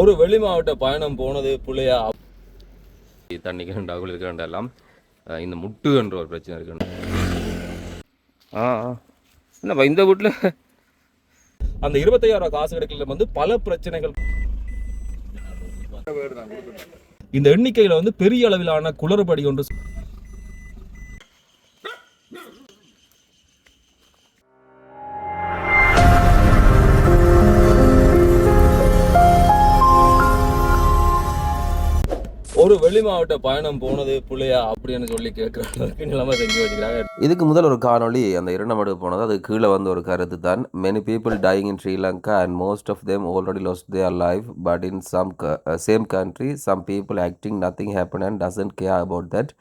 ஒரு வெளி மாவட்ட பயணம் போனது புள்ளையா? தண்ணிக்கு ரெண்டாக இருக்க எல்லாம் இந்த முட்டு என்ற ஒரு பிரச்சனை இருக்கு. ஆ. என்னப்பா இந்த வீட்டில் அந்த இருபத்தையாயிரம் ரூபாய் காசு கிடைக்கல வந்து பல பிரச்சனைகள். இந்த எண்ணிக்கையில வந்து பெரிய அளவிலான குளறுபடி ஒன்று ஒரு வெளி மாவட்ட பயணம் போனது பிள்ளையா அப்படின்னு சொல்லி கேட்குற அளவுக்கு நிலைமை செஞ்சு வச்சுக்கிறாங்க இதுக்கு முதல் ஒரு காணொளி அந்த இரண்டாம் இரண்டமடு போனது அது கீழே வந்த ஒரு கருத்து தான் many people dying in Sri Lanka and most of them already lost their life but in some same country some people acting nothing happen and doesn't care about that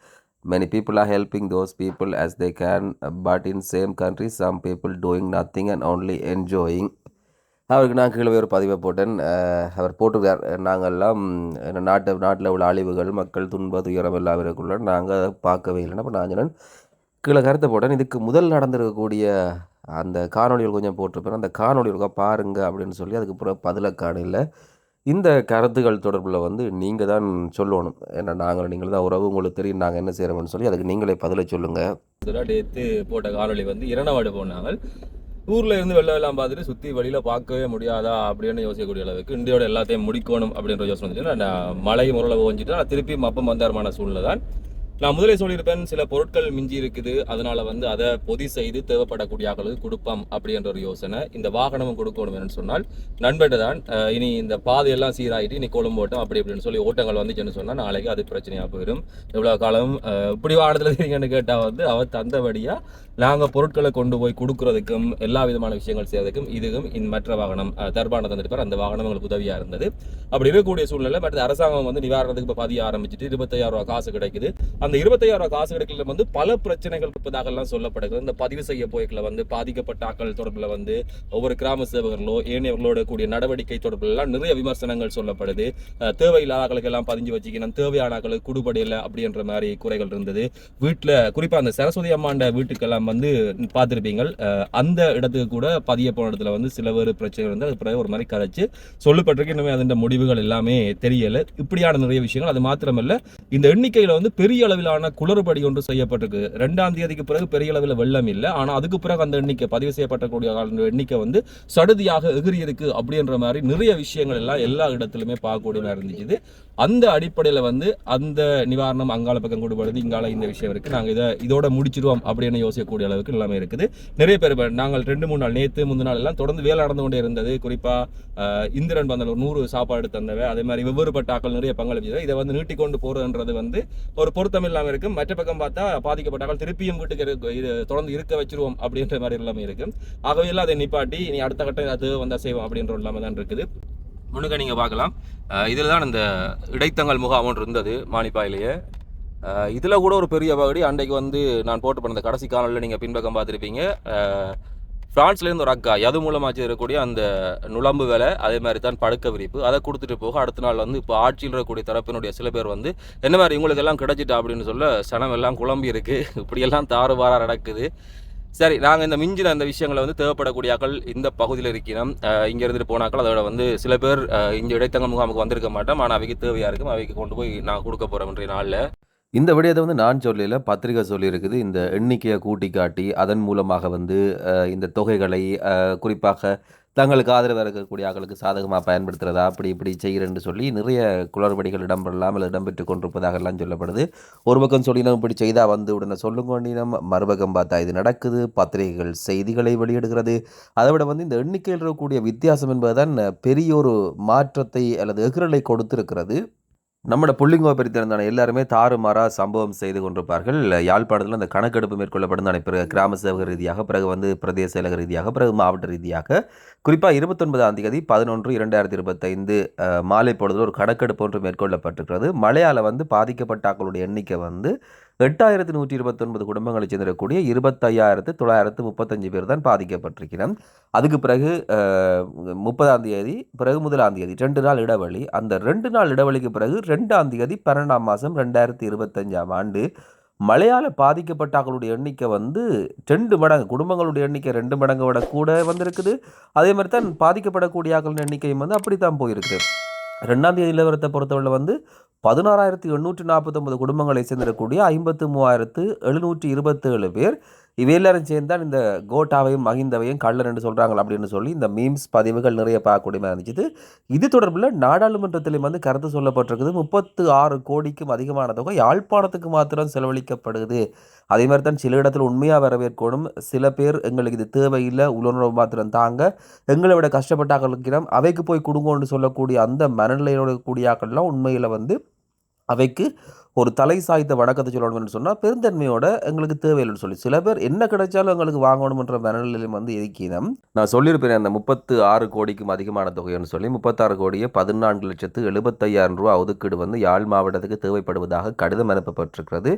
many people are helping those people as they can but in same country some people doing nothing and only enjoying அவருக்கு நான் கீழே ஒரு பதிவை போட்டேன். அவர் போட்டிருக்கார். நாங்கள்லாம் நாட்டு நாட்டில் உள்ள அழிவுகள் மக்கள் துன்ப துயரம் எல்லாம் இருக்குள்ள நாங்கள் பார்க்கவே இல்லைன்னா அப்போ நான் சொன்னேன். கீழே கருத்தை போட்டேன். இதுக்கு முதல் நடந்திருக்கக்கூடிய அந்த காணொலிகள் கொஞ்சம் போட்டிருப்பேன். அந்த காணொளி இருக்கா பாருங்க அப்படின்னு சொல்லி அதுக்கு பிறகு பதில காணல இந்த கருத்துக்கள் தொடர்பில் வந்து நீங்கள் தான் சொல்லணும். ஏன்னா நாங்கள் நீங்கள் தான் உறவு உங்களுக்கு தெரியும் நாங்கள் என்ன செய்கிறோம்னு சொல்லி அதுக்கு நீங்களே பதிலை சொல்லுங்கள் இதெல்லாம் போட்ட காணொலி வந்து இரணவாடு போனாங்க. ஊரில் இருந்து வெள்ளம் எல்லாம் பார்த்துட்டு சுற்றி வழியில் பார்க்கவே முடியாதா அப்படின்னு யோசிக்கக்கூடிய அளவுக்கு இந்தியோட எல்லாத்தையும் முடிக்கணும் அப்படின்ற யோசனை வந்துச்சு நான் மழை முறையில் ஓஞ்சிட்டு நான் திருப்பி மப்பம் வந்தாரமான சூழ்நிலை தான் நான் முதலே சொல்லியிருப்பேன் சில பொருட்கள் மிஞ்சி இருக்குது அதனால வந்து அதை பொதி செய்து தேவைப்படக்கூடிய ஆக்களுக்கு கொடுப்போம் அப்படின்ற ஒரு யோசனை. இந்த வாகனமும் கொடுக்கணும் என்று சொன்னால் நண்பர்கிட்ட தான் இனி இந்த பாதையெல்லாம் சீராயிட்டு இனி கொழும்பு ஓட்டம் அப்படி இப்படின்னு சொல்லி ஓட்டங்கள் வந்துச்சுன்னு சொன்னால் நாளைக்கு அது பிரச்சனையாக போயிடும். எவ்வளோ காலம் இப்படி வாகனத்தில் இருக்கீங்கன்னு கேட்டால் வந்து அவர் தந்தபடியா நாங்கள் பொருட்களை கொண்டு போய் கொடுக்கறதுக்கும் எல்லா விதமான விஷயங்கள் செய்யறதுக்கும் இதுவும் இந்த மற்ற வாகனம் தர்பான தந்துருப்பார் அந்த வாகனம் எங்களுக்கு உதவியாக இருந்தது. அப்படி இருக்கக்கூடிய சூழ்நிலை மற்ற அரசாங்கம் வந்து நிவாரணத்துக்கு இப்போ பதிய ஆரம்பிச்சுட்டு இருபத்தையாயிரம் ரூபா காசு கிடைக்குது. அந்த இருபத்தையாயிரம் காசு கிடைக்கல வந்து பல பிரச்சனைகள் இருப்பதாக எல்லாம் சொல்லப்படுகிறது. இந்த பதிவு செய்ய போய்களை வந்து பாதிக்கப்பட்ட ஆக்கள் தொடர்பில் வந்து ஒவ்வொரு கிராம சேவகர்களோ ஏனையவர்களோட கூடிய நடவடிக்கை தொடர்பில் எல்லாம் நிறைய விமர்சனங்கள் சொல்லப்படுது. தேவையில்லாத ஆக்களுக்கெல்லாம் பதிஞ்சு வச்சுக்கணும் தேவையான ஆக்களுக்கு குடுபடையில் அப்படின்ற மாதிரி குறைகள் இருந்தது. வீட்டில் குறிப்பாக அந்த சரஸ்வதி அம்மாண்ட வீட்டுக்கெல்லாம் வந்து பார்த்துருப்பீங்க அந்த இடத்துக்கு கூட பதிய போன இடத்துல வந்து சில வேறு பிரச்சனைகள் வந்து அது பிறகு ஒரு மாதிரி கதைச்சு சொல்லப்பட்டிருக்கு. இன்னுமே அதன் முடிவுகள் எல்லாமே தெரியல. இப்படியான நிறைய விஷயங்கள் அது மாத்திரமல்ல இந்த எண்ணிக்கையில் வந்து பெரிய அளவிலான குளறுபடி ஒன்று செய்யப்பட்டிருக்கு. ரெண்டாம் தேதிக்கு பிறகு பெரிய அளவில் வெள்ளம் இல்லை. ஆனா அதுக்கு பிறகு அந்த எண்ணிக்கை பதிவு செய்யப்பட்டக்கூடிய எண்ணிக்கை வந்து சடுதியாக எகிரி இருக்கு அப்படின்ற மாதிரி நிறைய விஷயங்கள் எல்லாம் எல்லா இடத்துலையுமே பார்க்கக்கூடிய மாதிரி இருந்துச்சு. அந்த அடிப்படையில் வந்து அந்த நிவாரணம் அங்கால பக்கம் கொடுப்படுது இங்கால இந்த விஷயம் இருக்குது நாங்கள் இதை இதோட முடிச்சிருவோம் அப்படின்னு யோசிக்கக்கூடிய அளவுக்கு எல்லாமே இருக்குது. நிறைய பேர் நாங்கள் ரெண்டு மூணு நாள் நேற்று முந்தின நாள் எல்லாம் தொடர்ந்து வேலை நடந்து கொண்டே இருந்தது. குறிப்பாக இந்திரன் பந்தல் ஒரு நூறு சாப்பாடு தந்தவை அதே மாதிரி வெவ்வேறு பட்டாக்கள் நிறைய பங்களிச்சது இதை வந்து நீட்டிக்கொண்டு போகிறதுன்றது வந்து ஒரு பொருத்தம் இல்லாமல் இருக்கும். மற்ற பக்கம் பார்த்தா பாதிக்கப்பட்டாக்கள் திருப்பியும் வீட்டுக்கு இது தொடர்ந்து இருக்க வச்சிருவோம் அப்படின்ற மாதிரி எல்லாமே இருக்கும் ஆகவே எல்லாம் அதை நிப்பாட்டி இனி அடுத்த கட்டம் அது வந்தால் செய்வோம் அப்படின்ற ஒரு இல்லாமல் தான் இருக்குது. முன்னுக்க நீங்கள் பார்க்கலாம். இதில் தான் இந்த இடைத்தங்கள் முகாம் ஒன்று இருந்தது மானிப்பாயிலேயே. இதில் கூட ஒரு பெரிய பகுதி அன்றைக்கு வந்து நான் போட்டு பண்ண இந்த கடைசி காணொலியில் நீங்கள் பின்பக்கம் பார்த்துருப்பீங்க. ஃப்ரான்ஸ்லேருந்து ஒரு அக்கா எது மூலமாக செய்யக்கூடிய அந்த நுழம்பு வேலை அதே மாதிரி தான் படுக்க விரிப்பு. அதை கொடுத்துட்டு போக அடுத்த நாள் வந்து இப்போ ஆட்சியில் இருக்கக்கூடிய தரப்பினுடைய சில பேர் வந்து என்ன மாதிரி இவங்களுக்கு எல்லாம் கிடைச்சிட்டா? அப்படின்னு சொல்ல சனம் எல்லாம் குழம்பி இருக்குது இப்படியெல்லாம் தாறுமாறாக நடக்குது. சரி நாங்கள் இந்த மிஞ்சின அந்த விஷயங்களை வந்து தேவைப்படக்கூடிய ஆக்கள் இந்த பகுதியில் இருக்கிறோம் இங்கே இருந்துட்டு போனாக்கள் அதோட வந்து சில பேர் இங்கே இடைத்தங்க முகாமுக்கு வந்திருக்க மாட்டோம். ஆனால் அவைக்கு தேவையாக இருக்கும். அவைக்கு கொண்டு போய் நான் கொடுக்க போகிறோம் நாளில். இந்த விடயத்தை வந்து நான் சொல்லல பத்திரிகை சொல்லியிருக்குது. இந்த எண்ணிக்கையை கூட்டி காட்டி அதன் மூலமாக வந்து இந்த தொகைகளை குறிப்பாக தங்களுக்கு ஆதரவாக இருக்கக்கூடிய ஆக்களுக்கு சாதகமாக பயன்படுத்துறதா அப்படி இப்படி செய்கிறேன்னு சொல்லி நிறைய குளறுபடிகள் இடம்பெறலாம் இடம்பெற்று கொண்டிருப்பதாக எல்லாம் சொல்லப்படுது. ஒரு பக்கம் சொல்லினோம் இப்படி செய்தால் வந்து உடனே சொல்லுங்க நீனம். மறுபக்கம் பார்த்தா இது நடக்குது. பத்திரிகைகள் செய்திகளை வெளியிடுகிறது. அதை விட வந்து இந்த எண்ணிக்கையில் இருக்கக்கூடிய வித்தியாசம் என்பதுதான் பெரிய ஒரு மாற்றத்தை அல்லது எகிரலை கொடுத்திருக்கிறது. நம்மட புள்ளிங்கோ பிரித்திருந்தான எல்லாருமே தாறுமாறா சம்பவம் செய்து கொண்டிருப்பார்கள். யாழ்ப்பாணத்தில் அந்த கணக்கெடுப்பு மேற்கொள்ளப்படும் பிறகு கிராம சேவக ரீதியாக பிறகு வந்து பிரதேச செயலக ரீதியாக பிறகு மாவட்ட ரீதியாக. குறிப்பாக இருபத்தொன்பதாம் தேதி பதினொன்று இரண்டாயிரத்தி இருபத்தைந்து மாலை பொழுது ஒரு கணக்கெடுப்பு ஒன்று மேற்கொள்ளப்பட்டிருக்கிறது. மழையால் வந்து பாதிக்கப்பட்ட ஆக்களுடைய எண்ணிக்கை வந்து எட்டாயிரத்து நூற்றி இருபத்தொன்பது குடும்பங்களைச் சேர்ந்திருக்கக்கூடிய இருபத்தையாயிரத்து தொள்ளாயிரத்து முப்பத்தஞ்சு பேர் தான் பாதிக்கப்பட்டிருக்கிறோம். அதுக்கு பிறகு முப்பதாம் தேதி பிறகு முதலாம் தேதி ரெண்டு நாள் இடைவெளி. அந்த ரெண்டு நாள் இடைவெளிக்கு பிறகு ரெண்டாம் தேதி பன்னெண்டாம் மாதம் ரெண்டாயிரத்தி இருபத்தஞ்சாம் ஆண்டு மழையால் பாதிக்கப்பட்டாக்களுடைய எண்ணிக்கை வந்து ரெண்டு மடங்கு குடும்பங்களுடைய எண்ணிக்கை ரெண்டு மடங்கு விட கூட வந்திருக்குது. அதே மாதிரி தான் பாதிக்கப்படக்கூடிய ஆக்களின் எண்ணிக்கையும் வந்து அப்படி தான் போயிருக்குது. ரெண்டாம் தேதி நிலவரத்தை பொறுத்தவரை வந்து பதினாறாயிரத்தி எண்ணூற்றி நாற்பத்தொன்பது குடும்பங்களை சேர்ந்திருக்கக்கூடிய ஐம்பத்து மூவாயிரத்து எழுநூற்றி இருபத்தேழு பேர் இவை சேர்ந்தால் சேர்ந்து தான் இந்த கோட்டாவையும் மஹிந்தவையும் கள்ளன் என்று சொல்கிறாங்களா அப்படின்னு சொல்லி இந்த மீம்ஸ் பதிவுகள் நிறைய பார்க்கக்கூடிய இருந்துச்சு. இது தொடர்பில் நாடாளுமன்றத்திலும் வந்து கருத்து சொல்லப்பட்டிருக்குது. முப்பத்து ஆறு கோடிக்கும் அதிகமான தொகை யாழ்ப்பாணத்துக்கு மாத்திரம் செலவழிக்கப்படுது. அதே மாதிரி தான் சில இடத்துல உண்மையாக வரவேற்கணும். சில பேர் எங்களுக்கு இது தேவையில்லை உள்ளுணர்வு மாத்திரம் தாங்க. எங்களை விட கஷ்டப்பட்டாக்களுக்கிடம் அவைக்கு போய் கொடுங்கன்னு சொல்லக்கூடிய அந்த மனநிலையோட கூடியாக்கள்லாம் உண்மையில் வந்து அவைக்கு ஒரு தலை சாய்த்த வணக்கத்தை சொல்லணும்னு சொன்னால் பெருந்தன்மையோட எங்களுக்கு தேவையில்லைன்னு சொல்லி. சில பேர் என்ன கிடைச்சாலும் எங்களுக்கு வாங்கணுமென்ற மனநிலையிலும் வந்து எதிக்கினம் நான் சொல்லியிருப்பேன் அந்த முப்பத்து ஆறு கோடிக்கும் அதிகமான தொகைன்னு சொல்லி முப்பத்தாறு கோடியே பதினான்கு லட்சத்து எழுபத்தையாயிரம் ரூபா ஒதுக்கீடு வந்து யாழ் மாவட்டத்துக்கு தேவைப்படுவதாக கடிதம் அனுப்பப்பட்டிருக்கிறது.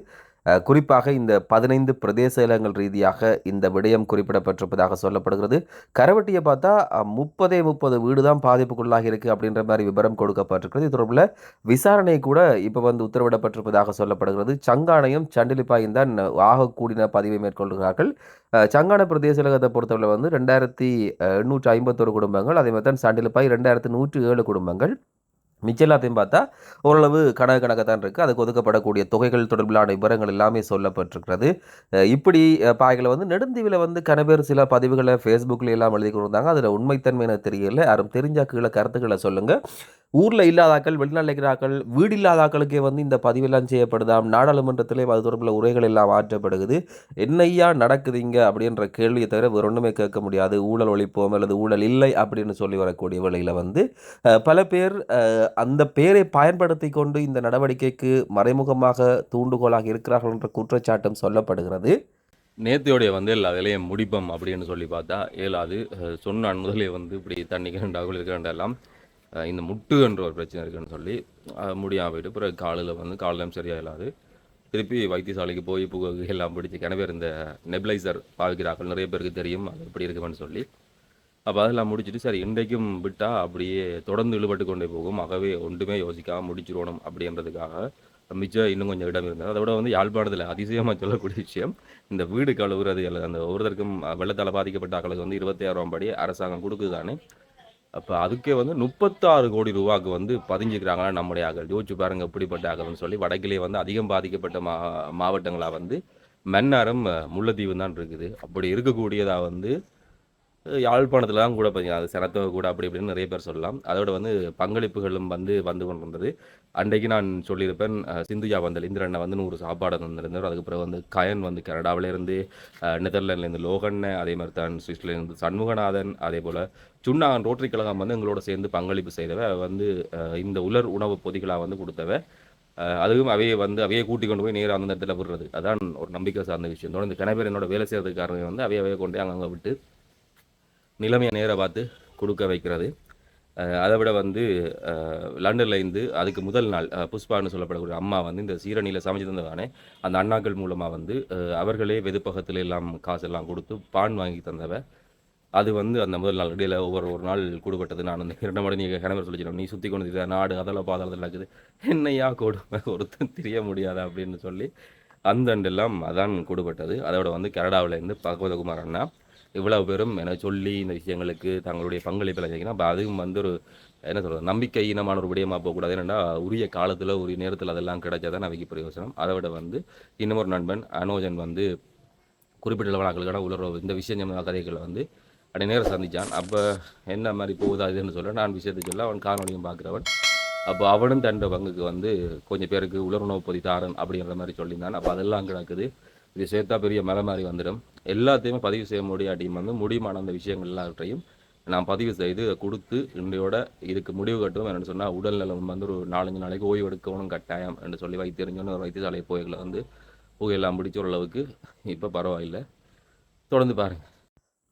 குறிப்பாக இந்த பதினைந்து பிரதேச இலங்கள் ரீதியாக இந்த விடயம் குறிப்பிடப்பட்டிருப்பதாக சொல்லப்படுகிறது. கரவட்டியை பார்த்தா முப்பதே முப்பது வீடு தான் பாதிப்புக்குள்ளாகி இருக்குது அப்படின்ற மாதிரி விவரம் கொடுக்கப்பட்டிருக்கிறது. இது தொடர்பில் விசாரணை கூட இப்போ வந்து உத்தரவிடப்பட்டிருப்பதாக சொல்லப்படுகிறது. சங்கானையும் சண்டிலிப்பாயும் தான் ஆகக்கூடிய பதிவை மேற்கொள்கிறார்கள். சங்கான பிரதேச இலகத்தை பொறுத்தவரை வந்து ரெண்டாயிரத்தி எண்ணூற்றி ஐம்பத்தொரு குடும்பங்கள் அதே மாதிரி தான் சண்டிலிப்பாய் ரெண்டாயிரத்தி நூற்றி ஏழு குடும்பங்கள். மிச்சம் எல்லாத்தையும் பார்த்தா ஓரளவு கணக்கு கணக்காக தான் இருக்குது அதுக்கு ஒதுக்கப்படக்கூடிய தொகைகள் தொடர்பிலான விவரங்கள் எல்லாமே சொல்லப்பட்டிருக்கிறது. இப்படி பாய்களை வந்து நெடுந்தீவில் வந்து கனபேர் சில பதிவுகளை ஃபேஸ்புக்கில் எல்லாம் எழுதி கொடுத்தாங்க அதில் உண்மைத்தன்மை எனக்கு தெரியல. யாரும் தெரிஞ்சா கீழே கருத்துக்களை சொல்லுங்கள் ஊரில் இல்லாதாக்கள் வெளிநாட்டில் இருக்கிறாக்கள் வீடு இல்லாதாக்களுக்கே வந்து இந்த பதிவெல்லாம் செய்யப்படுதாம் நாடாளுமன்றத்திலே அது தொடர்பில் உரைகள் எல்லாம் ஆற்றப்படுகிறது. என்னையா நடக்குதுங்க அப்படின்ற கேள்வியை தவிர வேறு ஒன்றுமே கேட்க முடியாது. ஊழல் ஒழிப்போம் அல்லது ஊழல் இல்லை அப்படின்னு சொல்லி வரக்கூடிய வேளையில் வந்து பல பேர் அஹ், அந்த பேரை பயன்படுத்தி கொண்டு இந்த நடவடிக்கைக்கு மறைமுகமாக தூண்டுகோலாக இருக்கிறார்கள் என்ற குற்றச்சாட்டும் சொல்லப்படுகிறது. நேத்தியோடைய வந்து எல்லா வேலையும் முடிப்போம் அப்படின்னு சொல்லி பார்த்தா ஏழாவது சொன்னான் முதலே வந்து இப்படி தண்ணிக்கு ரெண்டு அகுல் இருக்க இந்த முட்டு என்ற ஒரு பிரச்சனை இருக்குன்னு சொல்லி முடியாமல் போயிட்டு பிறகு காலில் வந்து காலிலும் சரியாக இல்லாது திருப்பி வைத்தியசாலைக்கு போய் புகை எல்லாம் பிடிச்சி கிணவே இருந்த நெபிளைசர் பாவிக்கிறார்கள். நிறைய பேருக்கு தெரியும் அது எப்படி இருக்குமென்னு சொல்லி. அப்போ அதெல்லாம் முடிச்சுட்டு சரி இன்றைக்கும் விட்டால் அப்படியே தொடர்ந்து இழுபட்டு கொண்டே போகும். ஆகவே ஒன்றுமே யோசிக்காம முடிச்சிடணும் அப்படின்றதுக்காக மிச்சம் இன்னும் கொஞ்சம் இடம் இருந்தது. அதை விட வந்து யாழ்ப்பாணத்தில் அதிசயமாக சொல்லக்கூடிய விஷயம் இந்த வீடு கழுவுறது அந்த ஒருத்தருக்கும் வெள்ளத்தால் பாதிக்கப்பட்ட ஆட்களுக்கு வந்து இருபத்தாயிரம் படி அரசாங்கம் கொடுக்குது தானே அப்போ அதுக்கே வந்து முப்பத்தாறு கோடி ரூபாய்க்கு வந்து பதிஞ்சுக்கிறாங்களா நம்முடைய ஆக்கள் யோசிச்சு பாருங்க எப்படிப்பட்ட ஆகல்னு சொல்லி. வடக்கிலே வந்து அதிகம் பாதிக்கப்பட்ட மா மாவட்டங்களாக வந்து மன்னாரம் முல்லைத்தீவு தான் இருக்குது. அப்படி இருக்கக்கூடியதா வந்து யாழ்ப்பாணத்தில் தான் கூட பார்த்தீங்கன்னா அது சனத்தொகை கூட அப்படி இப்படின்னு நிறைய பேர் சொல்லலாம். அதோட வந்து பங்களிப்புகளும் வந்து வந்து கொண்டிருந்தது. அன்றைக்கு நான் சொல்லியிருப்பேன் சிந்துஜா வந்தல் இந்திரண்ணை வந்து நூறு சாப்பாடு வந்திருந்தார் அதுக்கு பிறகு வந்து கயன் வந்து கனடாவிலேருந்து நெதர்லாண்ட்லேருந்து லோகண்ண அதே மாதிரி தான் சுவிஸ்லேருந்து சண்முகநாதன் அதே போல் சுண்ணாகன் ரோட்டரி கழகம் வந்து எங்களோட சேர்ந்து பங்களிப்பு செய்தவ வந்து இந்த உலர் உணவு பொதிகளாக வந்து கொடுத்தவ அதுவும் அவையை வந்து அவையை கூட்டி கொண்டு போய் நேராக அந்த இடத்துல விடுறது. அதான் ஒரு நம்பிக்கை சார்ந்த விஷயம். தொடர்ந்து கன பேர் என்னோட வேலை செய்கிறதுக்காரங்க காரணம் வந்து அவையை அவையை கொண்டு அங்கங்கே விட்டு நிலைமையை நேராக பார்த்து கொடுக்க வைக்கிறது. அதை விட வந்து லண்டனில் இருந்து அதுக்கு முதல் நாள் புஷ்பான்னு சொல்லப்படக்கூடிய அம்மா வந்து இந்த சீரணியில் சமைச்சு தந்ததானே அந்த அண்ணாக்கள் மூலமாக வந்து அவர்களே வெதுப்பகத்தில் எல்லாம் காசெல்லாம் கொடுத்து பான் வாங்கி தந்தவ அது வந்து அந்த முதல் நாள் இடையில ஒவ்வொரு ஒரு நாள் கூடுபட்டது. நான் அந்த இரண்டு மணி நீங்கள் கணவர் சொல்லிச்சிடும் நீ சுற்றி கொண்டு திரியா, நாடு அதெல்லாம் பாதாளத்தில் இருக்குது. என்னையா கொடுமை? ஒருத்தன் தெரிய முடியாதா? அப்படின்னு சொல்லி அந்த அண்டெல்லாம் அதான் கூடுபட்டது. அதோட வந்து கனடாவிலேருந்து பகவதகுமார் அண்ணா இவ்வளவு பேரும் என சொல்லி இந்த விஷயங்களுக்கு தங்களுடைய பங்களிப்பில் செய்யணும் அப்போ அதுவும் வந்து ஒரு என்ன சொல்கிறது நம்பிக்கை இனமான ஒரு விடயமா போகக்கூடாது. என்னென்னா உரிய காலத்தில் உரிய நேரத்தில் அதெல்லாம் கிடைச்சாதான் அவைக்கு பிரயோசனம் அதை விட வந்து இன்னமொரு ஒரு நண்பன் அனோஜன் வந்து குறிப்பிட்ட அளவாக்களுக்கான உலர்வு இந்த விஷயம் சம்பந்த கதைகளை வந்து அப்படி நேரம் சந்திச்சான். அப்போ என்ன மாதிரி போகுதா இதுன்னு சொல்ல நான் விஷயத்தை சொல்ல அவன் காணொலியும் பார்க்குறவன். அப்போ அவனும் தன் பங்குக்கு வந்து கொஞ்சம் பேருக்கு உலர்வுணவு பொதி தாரன் அப்படிங்கிற மாதிரி சொல்லியிருந்தான். அப்போ அதெல்லாம் கிடக்குது. இது சேர்த்தா பெரிய மலை மாதிரி வந்துடும். எல்லாத்தையுமே பதிவு செய்ய முடியாட்டியும் வந்து முடியுமான அந்த விஷயங்கள் எல்லாவற்றையும் நான் பதிவு செய்து கொடுத்து இன்றையோட இதுக்கு முடிவு கட்டும் என்னென்னு சொன்னால் உடல்நலம் வந்து ஒரு நாலஞ்சு நாளைக்கு ஓய்வு எடுக்கணும் கட்டாயம் என்று சொல்லி வைத்தியறிஞ்சோன்னு ஒரு வைத்தியசாலை போய்களை வந்து புகையெல்லாம் பிடிச்ச ஓரளவுக்கு இப்போ பரவாயில்லை. தொடர்ந்து பாருங்க.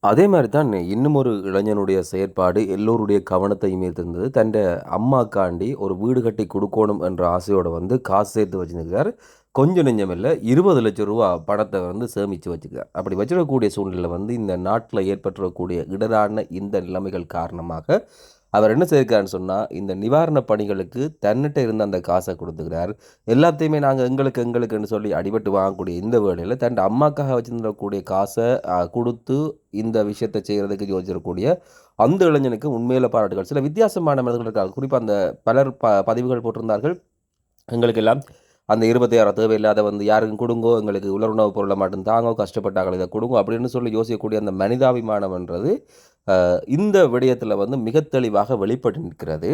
அதே மாதிரி தான் இன்னும் ஒரு இளைஞனுடைய செயற்பாடு எல்லோருடைய கவனத்தையும் ஈர்த்திருந்தது. தன் அம்மாக்காண்டி ஒரு வீடு கட்டி கொடுக்கணும் என்ற ஆசையோட வந்து காசு சேர்த்து வச்சுருக்கார் கொஞ்சம் நெஞ்சம் இல்லை இருபது லட்சம் ரூபா பணத்தை வந்து சேமித்து வச்சுக்கிறார் அப்படி வச்சிடக்கூடிய சூழ்நிலை வந்து இந்த நாட்டில் ஏற்பட்டுறக்கூடிய இடரான இந்த நிலைமைகள் காரணமாக அவர் என்ன செய்யிருக்காருன்னு சொன்னால் இந்த நிவாரணப் பணிகளுக்கு தன்னிட்ட இருந்த அந்த காசை கொடுத்துக்கிறார். எல்லாத்தையுமே நாங்கள் எங்களுக்கு எங்களுக்குன்னு சொல்லி அடிபட்டு வாங்கக்கூடிய இந்த வேலையில் தன் அம்மாக்காக வச்சுருக்கக்கூடிய காசை கொடுத்து இந்த விஷயத்தை செய்கிறதுக்கு யோசிச்சிருக்கக்கூடிய அந்த இளைஞனுக்கு உண்மையில பாராட்டுகள். சில வித்தியாசமான மனிதர்கள் இருக்காங்க. குறிப்பாக அந்த பலர் ப பதிவுகள் போட்டிருந்தார்கள். எங்களுக்கெல்லாம் அந்த இருபத்தாயிரம் தேவையில்லாத வந்து யாருக்கும் கொடுங்கோ எங்களுக்கு உலருணவு பொருளை மட்டும் தாங்கோ கஷ்டப்பட்டார்கள் இதை கொடுங்கோ அப்படின்னு சொல்லி யோசிக்கக்கூடிய அந்த மனிதாபிமானம்ன்றது இந்த விடயத்தில் வந்து மிக தெளிவாக வெளிப்பட்டு நிற்கிறது.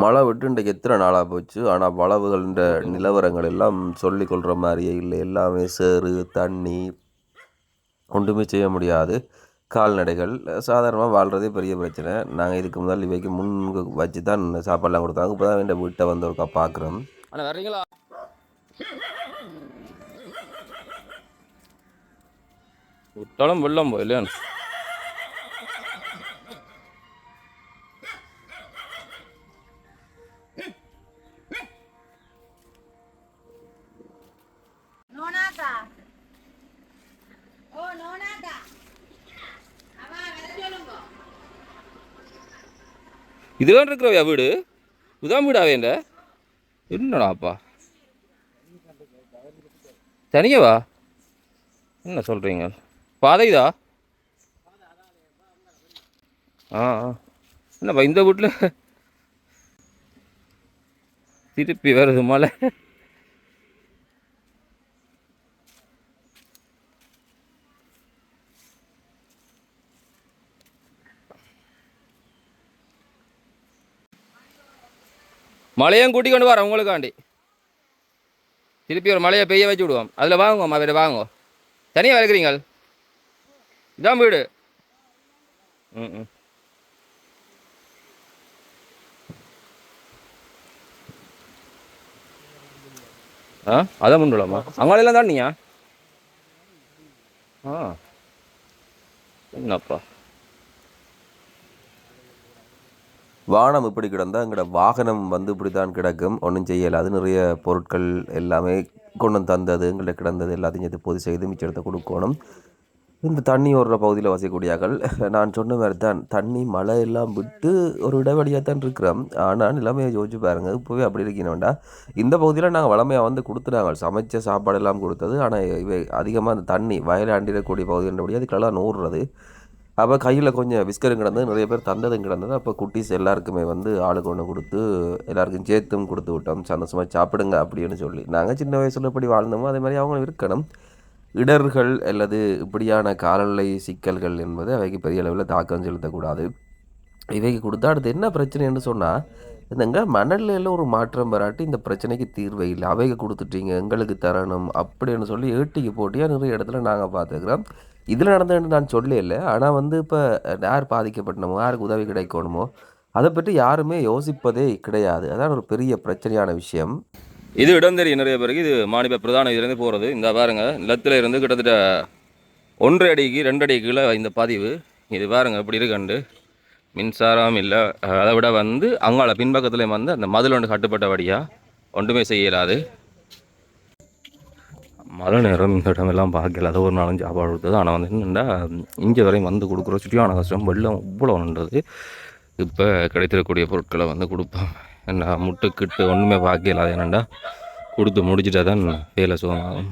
மழை விட்டு இன்றைக்கு எத்தனை நாளாக போச்சு? ஆனால் வளவுகள்ன்ற நிலவரங்கள் எல்லாம் சொல்லி கொள்கிற மாதிரியே இல்லை. எல்லாமே சேறு தண்ணி ஒன்றுமே செய்ய முடியாது. கால்நடைகள் சாதாரணமாக வாழ்கிறதே பெரிய பிரச்சனை. நாங்கள் இதுக்கு முதல் இவைக்கு முன் வச்சு தான் சாப்பாடெல்லாம் கொடுத்தாங்க. இப்போ தான் என் வீட்டை வந்து ஒருக்கா பார்க்குறோம் அண்ணா வர்றீங்களா? விட்டாலும் வெள்ளம் போய் இதுதான் இருக்கிறவையா வீடு. இதுதான் வீடா வேண்ட என்னடாப்பா தனியவா என்ன சொல்கிறீங்க பாதைதா ஆ ஆ. என்னப்பா இந்த வீட்டில் திருப்பி வருது மழை. மழையும் கூட்டி கொண்டு வரேன் உங்களுக்காண்டி. திருப்பி ஒரு மழையை பெய்ய வச்சு விடுவோம். அதில் வாங்குவோம் அவரை வாங்குவோம். தனியாக வளர்க்குறீங்கள் இதான் வீடு. ம் ம். ஆ அதான் முண்டுலாமா தான் தாண்டியா ஆ. என்னப்பா? வானம் இப்படி கிடந்தால் எங்களோட வாகனம் வந்து இப்படி தான் கிடக்கும். ஒன்றும் செய்யலை அது நிறைய பொருட்கள் எல்லாமே கொண்டு வந்து தந்தது எங்கள்கிட்ட கிடந்தது எல்லாத்தையும் சேர்த்து பொது செய்து மிச்சம் எடுத்து கொடுக்கணும். இந்த தண்ணி ஓடுற பகுதியில் வசிக்கூடியார்கள் நான் சொன்ன மாதிரி தான் தண்ணி மழை எல்லாம் விட்டு ஒரு இடைவெளியாக தான் இருக்கிறோம். ஆனால் எல்லாமே யோசிச்சு பாருங்கள் இப்போவே அப்படி இருக்கணும்டா வேண்டாம் இந்த பகுதியில் நாங்கள் வளமையாக வந்து கொடுத்துட்டாங்க. சமைச்ச சாப்பாடு எல்லாம் கொடுத்தது. ஆனால் இவை அதிகமாக அந்த தண்ணி வயலை அண்டிடக்கூடிய பகுதின்றபடி அதுக்கெல்லாம் நூறுறது. அப்போ கையில் கொஞ்சம் விஸ்கரும் கிடந்தது நிறைய பேர் தந்ததும் கிடந்தது. அப்போ குட்டீஸ் எல்லாருக்குமே வந்து ஆளுக்கு ஒன்று கொடுத்து எல்லாருக்கும் சேர்த்தும் கொடுத்து விட்டோம். சந்தோஷமாக சாப்பிடுங்க அப்படின்னு சொல்லி. நாங்கள் சின்ன வயசில் எப்படி வாழ்ந்தோமோ அதே மாதிரி அவங்களும் இருக்கணும். இடர்கள் அல்லது இப்படியான காலநிலை சிக்கல்கள் என்பது அவைக்கு பெரிய அளவில் தாக்கம் செலுத்தக்கூடாது. இவைக்கு கொடுத்தா அடுத்து என்ன பிரச்சனைன்னு சொன்னால் இந்தங்க மணலில் ஒரு மாற்றம் வராட்டி இந்த பிரச்சனைக்கு தீர்வே இல்லை. அவைக்கு கொடுத்துட்டீங்க எங்களுக்கு தரணும் அப்படின்னு சொல்லி ஏட்டிக்கு போட்டியாக நிறைய இடத்துல நாங்கள் பார்த்துக்கிறோம். இதில் நடந்ததுன்னு நான் சொல்லல ஆனால் வந்து இப்போ யார் பாதிக்கப்பட்டனமோ யாருக்கு உதவி கிடைக்கணுமோ அதை பற்றி யாருமே யோசிப்பதே கிடையாது. அதான் ஒரு பெரிய பிரச்சனையான விஷயம். இது இடம் தெரியும் நிறைய பேருக்கு இது மாநில பிரதான இதுலேருந்து போகிறது இந்த பாருங்க நிலத்தில் இருந்து கிட்டத்தட்ட ஒன்றரை அடிக்கு ரெண்டு அடி கீழே இந்த பதிவு. இது பாருங்க இப்படி இருக்கண்டு மின்சாரம் இல்லை. அதை விட வந்து அங்கால பின்பக்கத்துலேயும் வந்து அந்த மதில் ஒன்று கட்டுப்பட்ட வழியாக ஒன்றுமே செய்யலாது. மழை நேரம் இந்த இடமெல்லாம் பார்க்கல. அதை ஒரு நாலஞ்சு சாப்பாடு கொடுத்தது. ஆனால் வந்து என்னென்னா இங்கே வரையும் வந்து கொடுக்குற சுற்றியான கஷ்டம் வெள்ளம் இவ்வளோ நின்றது இப்போ கிடைத்திருக்கக்கூடிய பொருட்களை வந்து கொடுப்போம். என்ன முட்டுக்கிட்டு ஒன்றுமே பார்க்கல. அது என்னென்னா கொடுத்து முடிச்சுட்டா தான் வேலை சுகமாகும்.